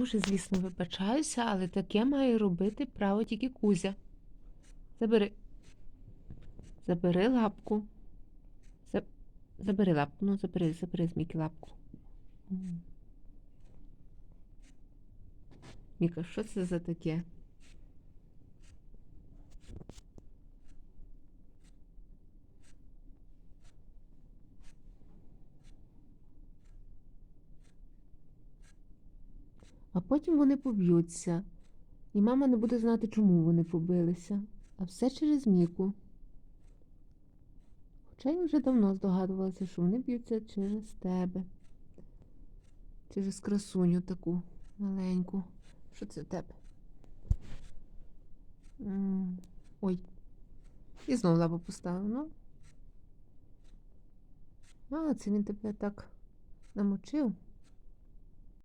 дуже, звісно, вибачаюся, але таке має робити право тільки Кузя. Забери. Забери лапку. За- Забери лапку. Ну, забери, забери з Мікі лапку. Міка, що це за таке? А потім вони поб'ються. І мама не буде знати, чому вони побилися. А все через Міку. Хоча я вже давно здогадувалася, що вони б'ються через тебе. Через красуню таку маленьку. Що це в тебе? Ой. І знову лапу поставив, ну. А, це він тебе так намочив.